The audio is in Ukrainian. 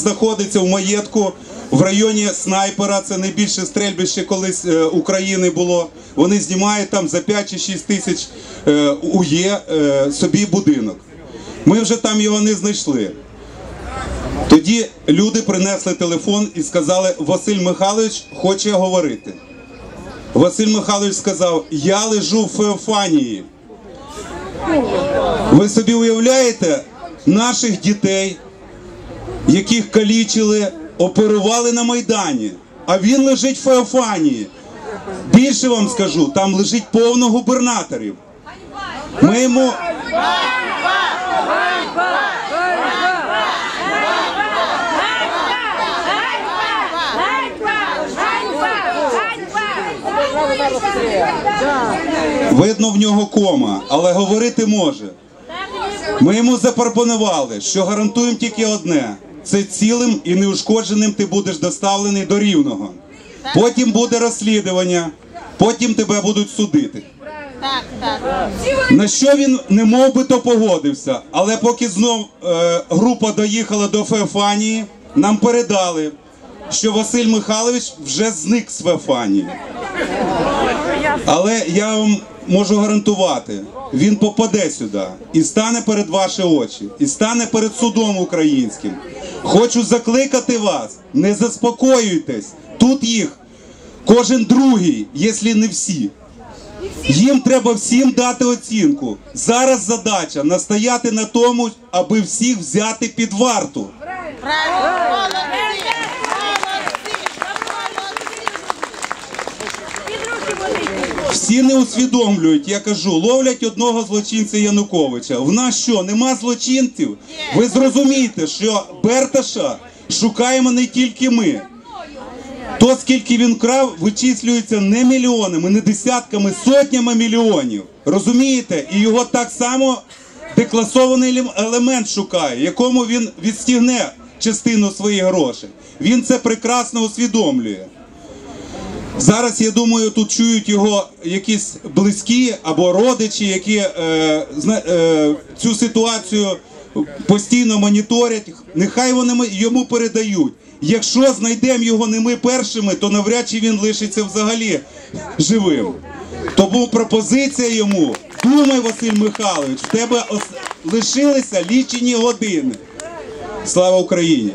знаходиться в маєтку в районі снайпера. Це найбільше стрельбище колись е, України було. Вони знімають там за 5 чи 6 тисяч е, УЄ е, собі будинок. Ми вже там його не знайшли. Тоді люди принесли телефон і сказали: Василь Михайлович хоче говорити. Василь Михайлович сказав: Я лежу в Феофанії. Ви собі уявляєте наших дітей, яких калічили, оперували на Майдані, а він лежить в Феофанії. Більше вам скажу, там лежить повно губернаторів. Ми йому видно в нього кома, але говорити може. Ми йому запропонували, що гарантуємо тільки одне: це цілим і неушкодженим ти будеш доставлений до рівного. Потім буде розслідування, потім тебе будуть судити. Так, так. На що він не мов би то погодився, але поки знов е, група доїхала до Феофанії, нам передали, що Василь Михайлович вже зник з Феофанії. Але я вам можу гарантувати, він попаде сюди і стане перед ваші очі, і стане перед судом українським. Хочу закликати вас, не заспокоюйтесь. Тут їх кожен другий, якщо не всі. Їм треба всім дати оцінку. Зараз задача настояти на тому, аби всіх взяти під варту. Правильно. Всі не усвідомлюють, я кажу, ловлять одного злочинця Януковича. В нас що, нема злочинців? Ви зрозумієте, що Берташа шукаємо не тільки ми. То, скільки він крав, вичислюється не мільйонами, не десятками, сотнями мільйонів. Розумієте? І його так само декласований елем- елемент шукає, якому він відстігне частину своїх грошей. Він це прекрасно усвідомлює. Зараз, я думаю, тут чують його якісь близькі або родичі, які е, е, цю ситуацію постійно моніторять. Нехай вони йому передають. Якщо знайдемо його не ми першими, то навряд чи він лишиться взагалі живим. Тому пропозиція йому: думай, Василь Михайлович, в тебе ос- лишилися лічені години. Слава Україні!